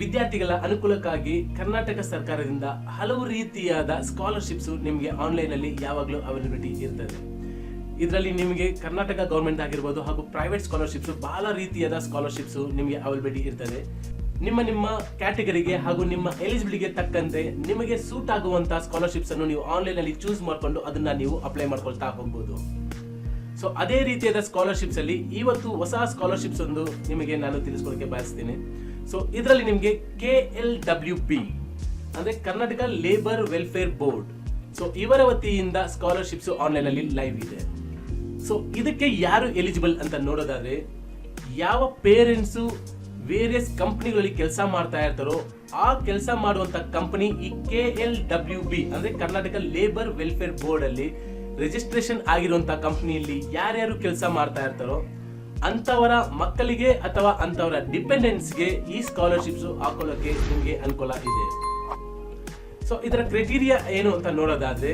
ವಿದ್ಯಾರ್ಥಿಗಳ ಅನುಕೂಲಕ್ಕಾಗಿ ಕರ್ನಾಟಕ ಸರ್ಕಾರದಿಂದ ಹಲವು ರೀತಿಯಾದ ಸ್ಕಾಲರ್ಶಿಪ್ಸ್ ನಿಮಗೆ ಆನ್ಲೈನಲ್ಲಿ ಯಾವಾಗಲೂ ಅವೈಲಬಿಲಿಟಿ ಇರ್ತದೆ. ಇದರಲ್ಲಿ ನಿಮಗೆ ಕರ್ನಾಟಕ ಗೌರ್ಮೆಂಟ್ ಆಗಿರ್ಬೋದು ಹಾಗೂ ಪ್ರೈವೇಟ್ ಸ್ಕಾಲರ್ಶಿಪ್ಸ್ ಬಹಳ ರೀತಿಯಾದ ಸ್ಕಾಲರ್ಶಿಪ್ಸ್ ನಿಮಗೆ ಅವೈಲಬಿಲಿಟಿ ಇರ್ತದೆ. ನಿಮ್ಮ ನಿಮ್ಮ ಕ್ಯಾಟಗರಿಗೆ ಹಾಗೂ ನಿಮ್ಮ ಎಲಿಜಿಬಿಲಿಗೆ ತಕ್ಕಂತೆ ನಿಮಗೆ ಸೂಟ್ ಆಗುವಂತಹ ಸ್ಕಾಲರ್ಶಿಪ್ಸ್ ಅನ್ನು ನೀವು ಆನ್ಲೈನ್ ಅಲ್ಲಿ ಚೂಸ್ ಮಾಡಿಕೊಂಡು ಅದನ್ನ ನೀವು ಅಪ್ಲೈ ಮಾಡ್ಕೊಳ್ತಾ ಹೋಗ್ಬೋದು. ಸೊ ಅದೇ ರೀತಿಯಾದ ಸ್ಕಾಲರ್ಶಿಪ್ಸ್ ಅಲ್ಲಿ ಇವತ್ತು ಹೊಸ ಸ್ಕಾಲರ್ಶಿಪ್ಸ್ ಒಂದು ನಿಮಗೆ ನಾನು ತಿಳಿಸ್ಕೊಡಕ್ಕೆ ಬಯಸ್ತೀನಿ. ಸೊ ಇದರಲ್ಲಿ ನಿಮಗೆ ಕೆ ಎಲ್ ಡಬ್ಲ್ಯೂ ಬಿ ಅಂದ್ರೆ Karnataka labour welfare board so ಇವರ ವತಿಯಿಂದ ಸ್ಕಾಲರ್ಶಿಪ್ಸ್ ಆನ್ಲೈನ್ ಅಲ್ಲಿ ಲೈವ್ ಇದೆ. ಸೊ ಇದಕ್ಕೆ ಯಾರು ಎಲಿಜಿಬಲ್ ಅಂತ ನೋಡೋದಾದ್ರೆ, ಯಾವ ಪೇರೆಂಟ್ಸು ವೇರಿಯಸ್ ಕಂಪ್ನಿಗಳಲ್ಲಿ ಕೆಲಸ ಮಾಡ್ತಾ ಇರ್ತಾರೋ, ಆ ಕೆಲಸ ಮಾಡುವಂತ ಕಂಪನಿ ಈ ಕೆ ಎಲ್ ಡಬ್ಲ್ಯೂ ಬಿ ಅಂದ್ರೆ ಕರ್ನಾಟಕ ಲೇಬರ್ ವೆಲ್ಫೇರ್ ಬೋರ್ಡ್ ಅಲ್ಲಿ ರಿಜಿಸ್ಟ್ರೇಷನ್ ಆಗಿರುವಂತ ಕಂಪನಿಯಲ್ಲಿ ಯಾರ್ಯಾರು ಕೆಲಸ ಮಾಡ್ತಾ ಇರ್ತಾರೋ ಅಂತವರ ಮಕ್ಕಳಿಗೆ ಅಥವಾ ಅಂತವರ ಡಿಪೆಂಡೆನ್ಸ್ಗೆ ಈ ಸ್ಕಾಲರ್ಶಿಪ್ಸ್ ಹಾಕೊಳ್ಳೋಕೆ ನಿಮಗೆ ಅನುಕೂಲ ಇದೆ. ಸೊ ಇದರ ಕ್ರೈಟೀರಿಯಾ ಏನು ಅಂತ ನೋಡೋದಾದ್ರೆ,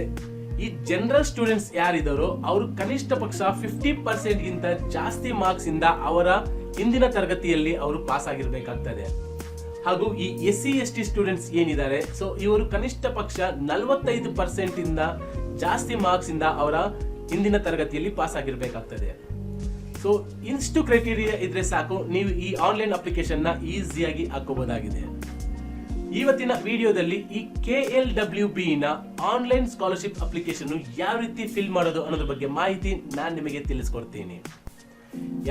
ಈ ಜನರಲ್ ಸ್ಟೂಡೆಂಟ್ಸ್ ಯಾರಿದ್ದಾರೋ ಅವರು ಕನಿಷ್ಠ ಪಕ್ಷ ಫಿಫ್ಟಿ ಪರ್ಸೆಂಟ್ಗಿಂತ ಜಾಸ್ತಿ ಮಾರ್ಕ್ಸ್ ಇಂದ ಅವರ ಹಿಂದಿನ ತರಗತಿಯಲ್ಲಿ ಅವರು ಪಾಸ್ ಆಗಿರಬೇಕಾಗ್ತದೆ. ಹಾಗೂ ಈ S C S T students ಏನಿದ್ದಾರೆ ಸೊ ಇವರು ಕನಿಷ್ಠ ಪಕ್ಷ ನಲವತ್ತೈದು ಪರ್ಸೆಂಟ್ ಇಂದ ಜಾಸ್ತಿ ಮಾರ್ಕ್ಸ್ ಇಂದ ಅವರ ಹಿಂದಿನ ತರಗತಿಯಲ್ಲಿ ಪಾಸ್ ಆಗಿರ್ಬೇಕಾಗ್ತದೆ. ಸೊ ಇಷ್ಟು ಕ್ರೈಟೀರಿಯಾ ಇದ್ರೆ ಸಾಕು, ನೀವು ಈ ಆನ್ಲೈನ್ ಅಪ್ಲಿಕೇಶನ್ನ ಈಸಿಯಾಗಿ ಹಾಕೋಬಹುದಾಗಿದೆ ಇವತ್ತಿನ ವಿಡಿಯೋದಲ್ಲಿ ಈ ಕೆ ಎಲ್ ಡಬ್ಲ್ಯೂ ಬಿ ನ ಆನ್ಲೈನ್ ಸ್ಕಾಲರ್ಶಿಪ್ ಅಪ್ಲಿಕೇಶನ್ ಯಾವ ರೀತಿ ಫಿಲ್ ಮಾಡೋದು ಅನ್ನೋದ್ರ ಬಗ್ಗೆ ಮಾಹಿತಿ ನಾನು ನಿಮಗೆ ತಿಳಿಸ್ಕೊಡ್ತೀನಿ.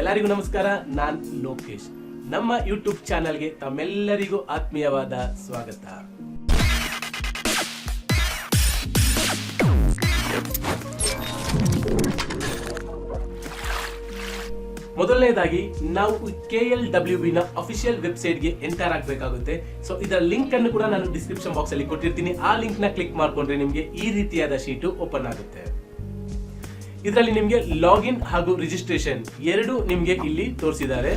ಎಲ್ಲರಿಗೂ ನಮಸ್ಕಾರ, ನಾನು ಲೋಕೇಶ್. ನಮ್ಮ ಯೂಟ್ಯೂಬ್ ಚಾನಲ್ಗೆ ತಮ್ಮೆಲ್ಲರಿಗೂ ಆತ್ಮೀಯವಾದ ಸ್ವಾಗತ. ಮೊದಲನೇದಾಗಿ, ನಾವು ಕೆ ಎಲ್ ಡಬ್ಲ್ಯೂ ಬಿ ನ ಅಫಿಷಿಯಲ್ ವೆಬ್ಸೈಟ್ಗೆ ಎಂಟರ್ ಆಗಬೇಕಾಗುತ್ತೆ. ಸೊ ಇದರ ಲಿಂಕ್ ಅನ್ನು ಕೂಡ ನಾನು ಡಿಸ್ಕ್ರಿಪ್ಷನ್ ಬಾಕ್ಸ್ ಅಲ್ಲಿ ಕೊಟ್ಟಿರ್ತೀನಿ. ಆ ಲಿಂಕ್ನ ಕ್ಲಿಕ್ ಮಾಡಿಕೊಂಡ್ರೆ ನಿಮಗೆ ಈ ರೀತಿಯಾದ ಶೀಟು ಓಪನ್ ಆಗುತ್ತೆ. ಇದರಲ್ಲಿ ನಿಮಗೆ ಲಾಗಿನ್ ಹಾಗೂ ರಿಜಿಸ್ಟ್ರೇಷನ್ ಎರಡು ನಿಮಗೆ ಇಲ್ಲಿ ತೋರಿಸಿದ್ದಾರೆ.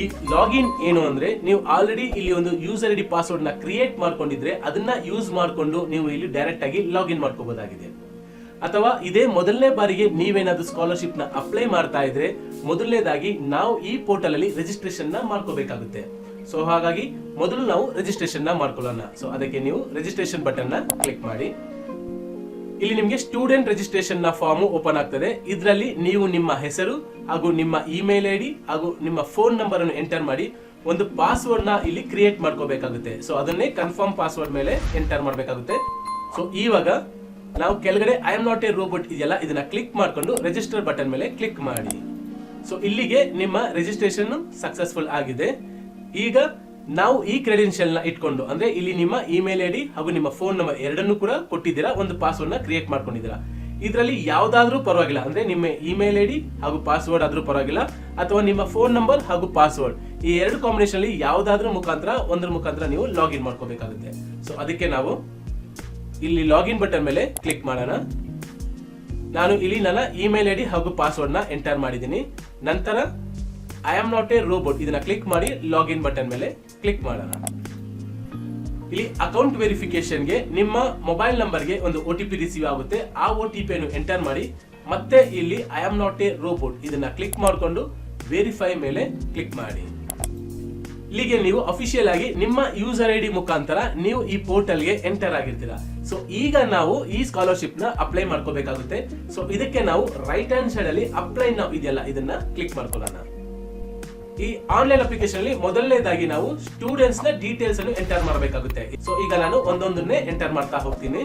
ಈ ಲಾಗಿನ್ ಏನು ಅಂದ್ರೆ, ನೀವು ಆಲ್ರೆಡಿ ಇಲ್ಲಿ ಒಂದು ಯೂಸರ್ ಐಡಿ ಪಾಸ್ವರ್ಡ್ನ ಕ್ರಿಯೇಟ್ ಮಾಡ್ಕೊಂಡಿದ್ರೆ, ಅದನ್ನ ಯೂಸ್ ಮಾಡಿಕೊಂಡು ನೀವು ಇಲ್ಲಿ ಡೈರೆಕ್ಟ್ ಆಗಿ ಲಾಗಿನ್ ಮಾಡ್ಕೋಬಹುದಾಗಿದೆ ಅಥವಾ ಇದೇ ಮೊದಲನೇ ಬಾರಿಗೆ ನೀವೇನಾದ್ರೂ ಸ್ಕಾಲರ್ಶಿಪ್ನ ಅಪ್ಲೈ ಮಾಡ್ತಾ ಇದ್ರೆ, ಮೊದಲನೇದಾಗಿ ನಾವು ಈ ಪೋರ್ಟಲ್ ಅಲ್ಲಿ ರಿಜಿಸ್ಟ್ರೇಷನ್ನ ಮಾಡ್ಕೋಬೇಕಾಗುತ್ತೆ. ಸೊ ಹಾಗಾಗಿ ಮೊದಲು ನಾವು ರಿಜಿಸ್ಟ್ರೇಷನ್ನ ಮಾಡ್ಕೊಳ್ಳೋಣ. ಸೊ ಅದಕ್ಕೆ ನೀವು ರಿಜಿಸ್ಟ್ರೇಷನ್ ಬಟನ್ನ ಕ್ಲಿಕ್ ಮಾಡಿ. ಇಲ್ಲಿ ನಿಮಗೆ ಸ್ಟೂಡೆಂಟ್ ರಿಜಿಸ್ಟ್ರೇಷನ್ನ ಫಾರ್ಮ್ ಓಪನ್ ಆಗ್ತದೆ. ಇದರಲ್ಲಿ ನೀವು ನಿಮ್ಮ ಹೆಸರು ಹಾಗೂ ನಿಮ್ಮ ಇಮೇಲ್ ಐ ಡಿ ಹಾಗೂ ನಿಮ್ಮ ಫೋನ್ ನಂಬರ್ ಅನ್ನು ಎಂಟರ್ ಮಾಡಿ. ಒಂದು ಪಾಸ್ವರ್ಡ್ನ ಇಲ್ಲಿ ಕ್ರಿಯೇಟ್ ಮಾಡ್ಕೋಬೇಕಾಗುತ್ತೆ. ಸೊ ಅದನ್ನೇ ಕನ್ಫರ್ಮ್ ಪಾಸ್ವರ್ಡ್ ಮೇಲೆ ಎಂಟರ್ ಮಾಡಬೇಕಾಗುತ್ತೆ. ಸೊ ಇವಾಗ ನಾವು ಕೆಳಗಡೆ I am not a robot ಇದೆಯಲ್ಲ, ಇದನ್ನ ಕ್ಲಿಕ್ ಮಾಡ್ಕೊಂಡು ರಿಜಿಸ್ಟರ್ ಬಟನ್ ಮೇಲೆ ಕ್ಲಿಕ್ ಮಾಡಿ. ಸೊ ಇಲ್ಲಿಗೆ ನಿಮ್ಮ ರಿಜಿಸ್ಟ್ರೇಷನ್ ಸಕ್ಸಸ್ಫುಲ್ ಆಗಿದೆ. ಈಗ ನಾವು ಈ ಕ್ರೆಡೆನ್ಷಿಯಲ್ನ ಇಟ್ಕೊಂಡು, ಅಂದ್ರೆ ಇಲ್ಲಿ ನಿಮ್ಮ ಇಮೇಲ್ ಐಡಿ ಹಾಗೂ ನಿಮ್ಮ ಫೋನ್ ನಂಬರ್ ಎರಡನ್ನೂ ಕೂಡ ಕೊಟ್ಟಿದ್ದೀರಾ, ಒಂದು ಪಾಸ್ವರ್ಡ್ನ ಕ್ರಿಯೇಟ್ ಮಾಡ್ಕೊಂಡಿದ್ದೀರಾ. ಇದರಲ್ಲಿ ಯಾವುದಾದ್ರೂ ಪರವಾಗಿಲ್ಲ, ಅಂದ್ರೆ ನಿಮ್ಮ ಇಮೇಲ್ ಐಡಿ ಹಾಗೂ ಪಾಸ್ವರ್ಡ್ ಆದ್ರೂ ಪರವಾಗಿಲ್ಲ, ಅಥವಾ ನಿಮ್ಮ ಫೋನ್ ನಂಬರ್ ಹಾಗೂ ಪಾಸ್ವರ್ಡ್ ಈ ಎರಡು ಕಾಂಬಿನೇಷನ್ ಅಲ್ಲಿ ಯಾವುದಾದ್ರೂ ಮುಖಾಂತರ, ಒಂದ್ರ ಮುಖಾಂತರ ನೀವು ಲಾಗಿನ್ ಮಾಡ್ಕೋಬೇಕಾಗುತ್ತೆ. ಸೊ ಅದಕ್ಕೆ ನಾವು ಇಲ್ಲಿ ಲಾಗಿನ್ ಬಟನ್ ಮೇಲೆ ಕ್ಲಿಕ್ ಮಾಡೋಣ. ನಾನು ಇಲ್ಲಿ ನನ್ನ ಇಮೇಲ್ ಐ ಡಿ ಹಾಗೂ ಪಾಸ್ವರ್ಡ್ನ ಎಂಟರ್ ಮಾಡಿದ್ದೀನಿ. ನಂತರ I am not a robot ಇದನ್ನ ಕ್ಲಿಕ್ ಮಾಡಿ ಲಾಗಿನ್ ಬಟನ್ ಮೇಲೆ ಕ್ಲಿಕ್ ಮಾಡೋಣ. ಇಲ್ಲಿ ಅಕೌಂಟ್ ವೆರಿಫಿಕೇಶನ್ಗೆ ನಿಮ್ಮ ಮೊಬೈಲ್ ನಂಬರ್ಗೆ ಒಂದು ಒ ಟಿ ಪಿ ರಿಸೀವ್ ಆಗುತ್ತೆ. ಆ ಒ ಟಿ ಪಿಯನ್ನು ಎಂಟರ್ ಮಾಡಿ, ಮತ್ತೆ ಇಲ್ಲಿ I am not a robot ಇದನ್ನ ಕ್ಲಿಕ್ ಮಾಡಿಕೊಂಡು ವೆರಿಫೈ ಮೇಲೆ ಕ್ಲಿಕ್ ಮಾಡಿ. ಇಲ್ಲಿಗೆ ನೀವು ಅಫಿಷಿಯಲ್ ಆಗಿ ನಿಮ್ಮ ಯೂಸರ್ ಐ ಡಿ ಮುಖಾಂತರ ನೀವು ಈ ಪೋರ್ಟಲ್ಗೆ ಎಂಟರ್ ಆಗಿರ್ತೀರಾ. ಸೊ ಈಗ ನಾವು ಈ ಸ್ಕಾಲರ್ಶಿಪ್ನ ಅಪ್ಲೈ ಮಾಡ್ಕೋಬೇಕಾಗುತ್ತೆ. ಸೊ ಇದಕ್ಕೆ ನಾವು ರೈಟ್ ಹ್ಯಾಂಡ್ ಸೈಡ್ ಅಲ್ಲಿ ಅಪ್ಲೈ ನಾವು ಇದೆಯಲ್ಲ, ಇದನ್ನ ಕ್ಲಿಕ್ ಮಾಡ್ಕೊಳ್ಳೋಣ. ಈ ಆನ್ಲೈನ್ ಅಪ್ಲಿಕೇಶನ್ ಅಲ್ಲಿ ಮೊದಲನೇದಾಗಿ ನಾವು ಸ್ಟೂಡೆಂಟ್ಸ್ನ ಡೀಟೇಲ್ಸ್ ಅನ್ನು ಎಂಟರ್ ಮಾಡಬೇಕಾಗುತ್ತೆ. ಸೊ ಈಗ ನಾನು ಒಂದೊಂದನ್ನೇ ಎಂಟರ್ ಮಾಡ್ತಾ ಹೋಗ್ತೀನಿ.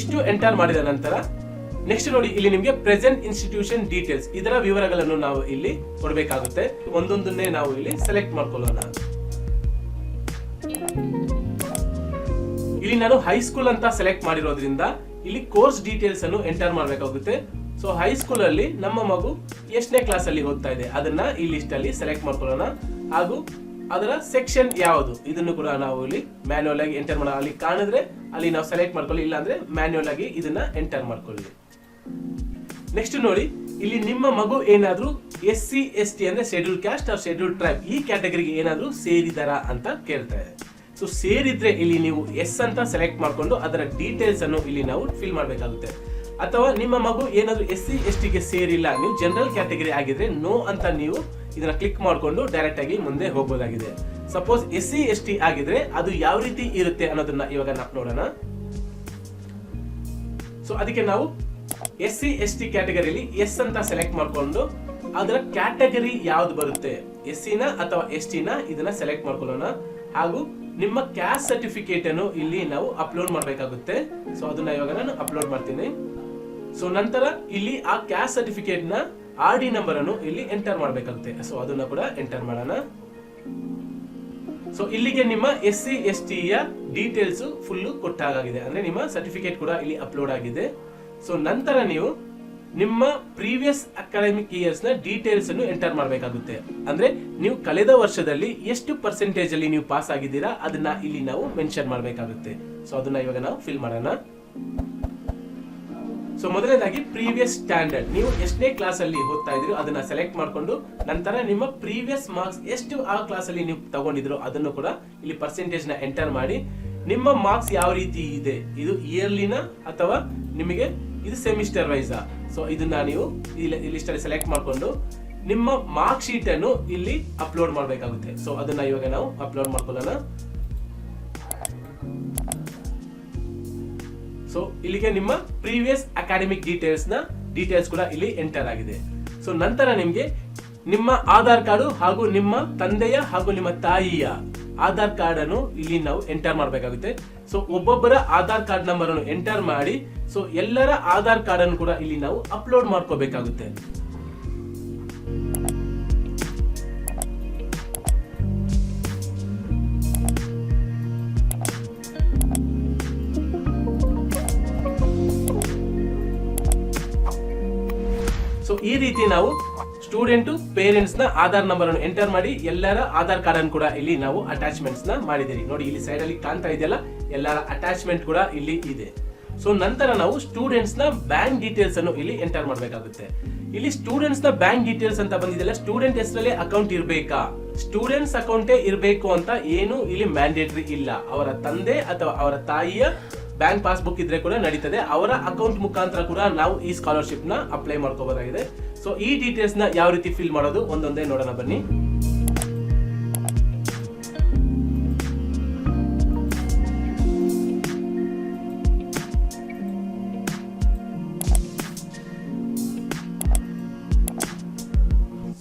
ಇಷ್ಟು ಎಂಟರ್ ಮಾಡಿದ ನಂತರ ನೆಕ್ಸ್ಟ್ ನೋಡಿ, ಇಲ್ಲಿ ನಿಮಗೆ ಪ್ರೆಸೆಂಟ್ ಇನ್ಸ್ಟಿಟ್ಯೂಷನ್ ಡೀಟೇಲ್ಸ್ ಇದರ ವಿವರಗಳನ್ನು ನಾವು ಇಲ್ಲಿ ಕೊಡಬೇಕಾಗುತ್ತೆ. ಒಂದೊಂದನ್ನೇ ನಾವು ಇಲ್ಲಿ ಸೆಲೆಕ್ಟ್ ಮಾಡ್ಕೊಳ್ಳೋಣ. ಇಲ್ಲಿ ನಾನು ಹೈಸ್ಕೂಲ್ ಅಂತ ಸೆಲೆಕ್ಟ್ ಮಾಡಿರೋದ್ರಿಂದ ಇಲ್ಲಿ ಕೋರ್ಸ್ ಡೀಟೇಲ್ಸ್ ಅನ್ನು ಎಂಟರ್ ಮಾಡಬೇಕಾಗುತ್ತೆ. ಸೊ ಹೈಸ್ಕೂಲ್ ಅಲ್ಲಿ ನಮ್ಮ ಮಗು ಎಷ್ಟನೇ ಕ್ಲಾಸ್ ಅಲ್ಲಿ ಓದ್ತಾ ಇದೆ, ಅದನ್ನ ಈ ಲಿಸ್ಟ್ ಅಲ್ಲಿ ಸೆಲೆಕ್ಟ್ ಮಾಡ್ಕೊಳ್ಳೋಣ. ಹಾಗೂ ಅದರ ಸೆಕ್ಷನ್ ಯಾವುದು, ಇದನ್ನು ಕೂಡ ನಾವು ಇಲ್ಲಿ ಮ್ಯಾನ್ಯಲ್ ಆಗಿ ಎಂಟರ್ ಮಾಡೋಣ ಅಲ್ಲಿ ಕಾಣಿದ್ರೆ ಅಲ್ಲಿ ನಾವು ಸೆಲೆಕ್ಟ್ ಮಾಡ್ಕೊಳ್ಳಿ, ಇಲ್ಲಾಂದ್ರೆ ಅಂದ್ರೆ ಮ್ಯಾನ್ಯುವಲ್ ಆಗಿ ಇದನ್ನ ಎಂಟರ್ ಮಾಡ್ಕೊಳ್ಳಿ. ನೆಕ್ಸ್ಟ್ ನೋಡಿ, ಇಲ್ಲಿ ನಿಮ್ಮ ಮಗು ಏನಾದರೂ ಎಸ್ ಸಿ ಎಸ್ ಟಿ ಅಂದ್ರೆ schedule caste or schedule tribe ಈ ಕ್ಯಾಟಗರಿಗೆ ಏನಾದರೂ ಸೇರಿದಾರಾ ಅಂತ ಕೇಳ್ತಾ ಇದೆ. ಸೊ ಸೇರಿದ್ರೆ ಇಲ್ಲಿ ನೀವು ಎಸ್ ಅಂತ ಸೆಲೆಕ್ಟ್ ಮಾಡಿಕೊಂಡು ಅದರ ಡೀಟೇಲ್ಸ್ ಅನ್ನು ಇಲ್ಲಿ ನಾವು ಫಿಲ್ ಮಾಡಬೇಕಾಗುತ್ತೆ. ಅಥವಾ ನಿಮ್ಮ ಮಗು ಏನಾದರೂ ಎಸ್ ಸಿ ಎಸ್ ಟಿಗೆ ಸೇರಿಲ್ಲ, ನೀವು ಜನರಲ್ ಕ್ಯಾಟಗರಿ ಆಗಿದ್ರೆ ನೋ ಅಂತ ನೀವು ಇದನ್ನ ಕ್ಲಿಕ್ ಮಾಡಿಕೊಂಡು ಡೈರೆಕ್ಟ್ ಆಗಿ ಮುಂದೆ ಹೋಗ್ಬೋದಾಗಿದೆ. Suppose S C S T ಆಗಿದ್ರೆ ಅದು ಯಾವ ರೀತಿ ಇರುತ್ತೆ ಅನ್ನೋದನ್ನ ಇವಾಗ ನಾವು ನೋಡೋಣ. ಸೊ ಅದಕ್ಕೆ ನಾವು ಎಸ್ ಸಿ ಎಸ್ ಟಿ ಕ್ಯಾಟಗರಿಲಿ ಎಸ್ ಅಂತ ಸೆಲೆಕ್ಟ್ ಮಾಡ್ಕೊಂಡು ಅದರ ಕ್ಯಾಟಗರಿ ಯಾವ್ದು ಬರುತ್ತೆ? ಎಸ್ ಸಿನ ಅಥವಾ ಎಸ್ ಟಿನ ಇದನ್ನ ಸೆಲೆಕ್ಟ್ ಮಾಡ್ಕೊಳ್ಳೋಣ. ಹಾಗೂ ನಿಮ್ಮ ಕ್ಯಾಸ್ಟ್ ಸರ್ಟಿಫಿಕೇಟ್ ಅನ್ನು ಇಲ್ಲಿ ನಾವು ಅಪ್ಲೋಡ್ ಮಾಡಬೇಕಾಗುತ್ತೆ. ಸೊ ಅದನ್ನ ಇವಾಗ ನಾನು ಅಪ್ಲೋಡ್ ಮಾಡ್ತೀನಿ. ಸೊ ನಂತರ ಇಲ್ಲಿ ಆ ಕ್ಯಾಸ್ಟ್ ಸರ್ಟಿಫಿಕೇಟ್ನ ಆರ್ ಡಿ ನಂಬರ್ ಅನ್ನು ಇಲ್ಲಿ ಎಂಟರ್ ಮಾಡಬೇಕಾಗುತ್ತೆ. ಸೊ ಅದನ್ನ ಕೂಡ ಎಂಟರ್ ಮಾಡೋಣ. ಸೊ ಇಲ್ಲಿಗೆ ನಿಮ್ಮ ಎಸ್ ಸಿ ಎಸ್ ಟಿಯ ಡೀಟೇಲ್ಸ್ ಫುಲ್ ಕೊಟ್ಟಾಗಿದೆ ಅಂದ್ರೆ ನಿಮ್ಮ ಸರ್ಟಿಫಿಕೇಟ್ ಕೂಡ ಇಲ್ಲಿ ಅಪ್ಲೋಡ್ ಆಗಿದೆ. ಸೊ ನಂತರ ನೀವು ನಿಮ್ಮ ಪ್ರೀವಿಯಸ್ ಅಕಾಡೆಮಿಕ್ ಇಯರ್ಸ್ನ ಡೀಟೇಲ್ಸ್ ಅನ್ನು ಎಂಟರ್ ಮಾಡಬೇಕಾಗುತ್ತೆ. ಅಂದ್ರೆ ನೀವು ಕಳೆದ ವರ್ಷದಲ್ಲಿ ಎಷ್ಟು ಪರ್ಸೆಂಟೇಜ್ ಅಲ್ಲಿ ನೀವು ಪಾಸ್ ಆಗಿದ್ದೀರಾ, ಅದನ್ನ ಇಲ್ಲಿ ನಾವು ಮೆನ್ಷನ್ ಮಾಡಬೇಕಾಗುತ್ತೆ. ಸೊ ಅದನ್ನ ಇವಾಗ ನಾವು ಫಿಲ್ ಮಾಡೋಣ. ಸೊ ಮೊದಲನೇದಾಗಿ ಪ್ರೀವಿಯಸ್ ಸ್ಟ್ಯಾಂಡರ್ಡ್ ನೀವು ಎಷ್ಟನೇ ಕ್ಲಾಸ್ ಅಲ್ಲಿ ಓದ್ತಾ ಇದ್ರಿ ಅದನ್ನ ಸೆಲೆಕ್ಟ್ ಮಾಡ್ಕೊಂಡು ನಂತರ ನಿಮ್ಮ ಪ್ರೀವಿಯಸ್ ಮಾರ್ಕ್ಸ್ ಎಷ್ಟು ಆ ಕ್ಲಾಸ್ ಅಲ್ಲಿ ನೀವು ತಗೊಂಡಿದ್ರು ಅದನ್ನು ಕೂಡ ಇಲ್ಲಿ ಪರ್ಸೆಂಟೇಜ್ನ ಎಂಟರ್ ಮಾಡಿ ನಿಮ್ಮ ಮಾರ್ಕ್ಸ್ ಯಾವ ರೀತಿ ಇದೆ? ಇದು ಇಯರ್ಲಿನ ಅಥವಾ ನಿಮಗೆ ಇದು ಸೆಮಿಸ್ಟರ್ ವೈಸಾ ಸೊ ಇದನ್ನ ನೀವು ಇಲ್ಲಿ ಲಿಸ್ಟಲ್ಲಿ ಸೆಲೆಕ್ಟ್ ಮಾಡಿಕೊಂಡು ನಿಮ್ಮ ಮಾರ್ಕ್ ಶೀಟ್ ಅನ್ನು ಇಲ್ಲಿ ಅಪ್ಲೋಡ್ ಮಾಡಬೇಕಾಗುತ್ತೆ. ಸೊ ಅದನ್ನ ಇವಾಗ ನಾವು ಅಪ್ಲೋಡ್ ಮಾಡ್ಕೊಳ್ಳೋಣ. ಸೊ ಇಲ್ಲಿಗೆ ನಿಮ್ಮ ಪ್ರೀವಿಯಸ್ ಅಕಾಡೆಮಿಕ್ ಡೀಟೇಲ್ಸ್ನ ಡೀಟೇಲ್ಸ್ ಕೂಡ ಇಲ್ಲಿ ಎಂಟರ್ ಆಗಿದೆ. ಸೊ ನಂತರ ನಿಮಗೆ ನಿಮ್ಮ ಆಧಾರ್ ಕಾರ್ಡು ಹಾಗೂ ನಿಮ್ಮ ತಂದೆಯ ಹಾಗೂ ನಿಮ್ಮ ತಾಯಿಯ ಆಧಾರ್ ಕಾರ್ಡ್ ಅನ್ನು ಇಲ್ಲಿ ನಾವು ಎಂಟರ್ ಮಾಡಬೇಕಾಗುತ್ತೆ. ಸೊ ಒಬ್ಬೊಬ್ಬರ ಆಧಾರ್ ಕಾರ್ಡ್ ನಂಬರ್ ಅನ್ನು ಎಂಟರ್ ಮಾಡಿ ಸೊ ಎಲ್ಲರ ಆಧಾರ್ ಕಾರ್ಡ್ ಅನ್ನು ಕೂಡ ಇಲ್ಲಿ ನಾವು ಅಪ್ಲೋಡ್ ಮಾಡ್ಕೋಬೇಕಾಗುತ್ತೆ. ಸೊ ಈ ರೀತಿ ನಾವು ಸ್ಟೂಡೆಂಟ್ ಪೇರೆಂಟ್ಸ್ನ ಆಧಾರ್ ನಂಬರ್ ಅನ್ನು ಎಂಟರ್ ಮಾಡಿ ಎಲ್ಲರ ಆಧಾರ್ ಕಾರ್ಡ್ ಅನ್ನು ಕೂಡ ಇಲ್ಲಿ ನಾವು ಅಟ್ಯಾಚ್ಮೆಂಟ್ಸ್ನ ಮಾಡಿದಿರಿ ನೋಡಿ, ಇಲ್ಲಿ ಸೈಡ್ ಅಲ್ಲಿ ಕಾಣ್ತಾ ಇದೆಯಲ್ಲ, ಎಲ್ಲರ ಅಟ್ಯಾಚ್ಮೆಂಟ್ ಕೂಡ ಇಲ್ಲಿ ಇದೆ. ಸೊ ನಂತರ ನಾವು ಸ್ಟೂಡೆಂಟ್ಸ್ನ ಬ್ಯಾಂಕ್ ಡೀಟೇಲ್ಸ್ ಅನ್ನು ಇಲ್ಲಿ ಎಂಟರ್ ಮಾಡಬೇಕಾಗುತ್ತೆ. ಇಲ್ಲಿ ಸ್ಟೂಡೆಂಟ್ಸ್ನ ಬ್ಯಾಂಕ್ ಡೀಟೇಲ್ಸ್ ಅಂತ ಬಂದಿದೆಯಲ್ಲ ಸ್ಟೂಡೆಂಟ್ ಹೆಸರಲ್ಲೇ ಅಕೌಂಟ್ ಇರಬೇಕಾ? ಸ್ಟೂಡೆಂಟ್ಸ್ ಅಕೌಂಟೇ ಇರಬೇಕು ಅಂತ ಏನು ಇಲ್ಲಿ ಮ್ಯಾಂಡೇಟರಿ ಇಲ್ಲ. ಅವರ ತಂದೆ ಅಥವಾ ಅವರ ತಾಯಿಯ ಬ್ಯಾಂಕ್ ಪಾಸ್ಬುಕ್ ಇದ್ರೆ ಕೂಡ ನಡೀತದೆ. ಅವರ ಅಕೌಂಟ್ ಮುಖಾಂತರ ಕೂಡ ನಾವು ಈ ಸ್ಕಾಲರ್ಶಿಪ್ನ ಅಪ್ಲೈ ಮಾಡ್ಕೋಬಹುದಾಗಿದೆ ಸೊ ಈ ಡೀಟೇಲ್ಸ್ನ ಯಾವ ರೀತಿ ಫಿಲ್ ಮಾಡೋದು ಒಂದೊಂದೇ ನೋಡೋಣ ಬನ್ನಿ.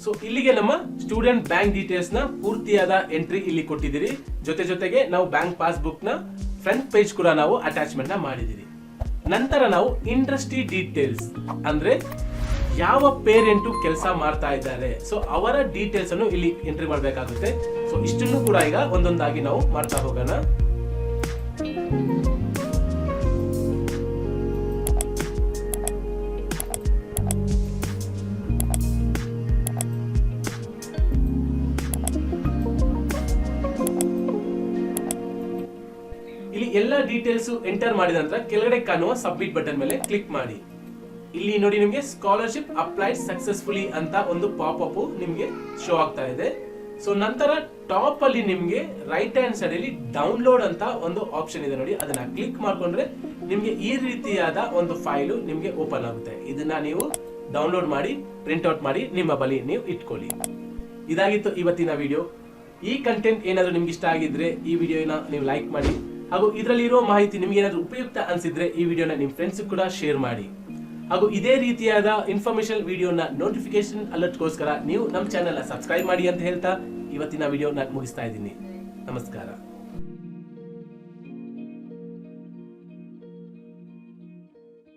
ಸೊ ಇಲ್ಲಿಗೆ ನಮ್ಮ ಸ್ಟೂಡೆಂಟ್ ಬ್ಯಾಂಕ್ ಡೀಟೇಲ್ಸ್ನ ಪೂರ್ತಿಯಾದ ಎಂಟ್ರಿ ಇಲ್ಲಿ ಕೊಟ್ಟಿದ್ದೀರಿ. ಜೊತೆ ಜೊತೆಗೆ ನಾವು ಬ್ಯಾಂಕ್ ಪಾಸ್ಬುಕ್ನ ಫ್ರಂಟ್ ಪೇಜ್ ಕೂಡ ನಾವು ಅಟ್ಯಾಚ್ಮೆಂಟ್ ಮಾಡಿದ್ದೀವಿ ನಂತರ ನಾವು ಇಂಡಸ್ಟ್ರಿ ಡೀಟೇಲ್ಸ್ ಅಂದ್ರೆ ಯಾವ ಪೇರೆಂಟು ಕೆಲಸ ಮಾಡ್ತಾ ಇದ್ದಾರೆ. ಸೊ ಅವರ ಡೀಟೇಲ್ಸ್ ಅನ್ನು ಇಲ್ಲಿ ಎಂಟ್ರಿ ಮಾಡಬೇಕಾಗುತ್ತೆ. ಸೊ ಇಷ್ಟನ್ನು ಕೂಡ ಈಗ ಒಂದೊಂದಾಗಿ ನಾವು ಮಾಡ್ತಾ ಹೋಗೋಣ. ಎಲ್ಲ ಡೀಟೇಲ್ಸ್ ಎಂಟರ್ ಮಾಡಿದ ನಂತರ ಕೆಳಗಡೆ ಕಾಣುವ ಸಬ್ಮಿಟ್ ಬಟನ್ ಮೇಲೆ ಕ್ಲಿಕ್ ಮಾಡಿ. ಇಲ್ಲಿ ನೋಡಿ ನಿಮಗೆ ಸ್ಕಾಲರ್ಶಿಪ್ ಅಪ್ಲೈಡ್ ಸಕ್ಸಸ್ಫುಲಿ ಅಂತ ಒಂದು ಪಾಪ್ ಅಪ್ ನಿಮಗೆ ಶೋ ಆಗ್ತಾ ಇದೆ. ಸೊ ನಂತರ ಟಾಪ್ ಅಲ್ಲಿ ನಿಮಗೆ ರೈಟ್ ಹ್ಯಾಂಡ್ ಸೈಡ್ ಅಲ್ಲಿ ಡೌನ್ಲೋಡ್ ಅಂತ ಒಂದು ಆಪ್ಷನ್ ಇದೆ ನೋಡಿ. ಅದನ್ನ ಕ್ಲಿಕ್ ಮಾಡ್ಕೊಂಡ್ರೆ ನಿಮಗೆ ಈ ರೀತಿಯಾದ ಒಂದು ಫೈಲು ನಿಮಗೆ ಓಪನ್ ಆಗುತ್ತೆ. ಇದನ್ನ ನೀವು ಡೌನ್ಲೋಡ್ ಮಾಡಿ ಪ್ರಿಂಟ್ ಔಟ್ ಮಾಡಿ, ನಿಮ್ಮ ಬಳಿ ನೀವು ಇಟ್ಕೊಳ್ಳಿ. ಇದಾಗಿತ್ತು ಇವತ್ತಿನ ವಿಡಿಯೋ ಈ ಕಂಟೆಂಟ್ ಏನಾದರೂ ನಿಮ್ಗೆ ಇಷ್ಟ ಆಗಿದ್ರೆ ಈ ವಿಡಿಯೋನ ನೀವು ಲೈಕ್ ಮಾಡಿ. ಹಾಗೂ ಇದರಲ್ಲಿರೋ ಮಾಹಿತಿ ನಿಮ್ಗೆ ಏನಾದರೂ ಉಪಯುಕ್ತ ಅನ್ಸಿದ್ರೆ ಈ ವಿಡಿಯೋನ ನಿಮ್ಮ ಫ್ರೆಂಡ್ಸ್ ಕೂಡ ಶೇರ್ ಮಾಡಿ. ಹಾಗೂ ಇದೇ ರೀತಿಯಾದ ಇನ್ಫಾರ್ಮೇಶನ್ ವಿಡಿಯೋನ ನೋಟಿಫಿಕೇಶನ್ ಅಲರ್ಟ್ಗೋಸ್ಕರ ನೀವು ನಮ್ಮ ಚಾನೆಲ್ ಸಬ್ಸ್ಕ್ರೈಬ್ ಮಾಡಿ ಅಂತ ಹೇಳ್ತಾ ಇವತ್ತಿನ ವಿಡಿಯೋನ ಮುಗಿಸ್ತಾ ಇದ್ದೀನಿ. ನಮಸ್ಕಾರ.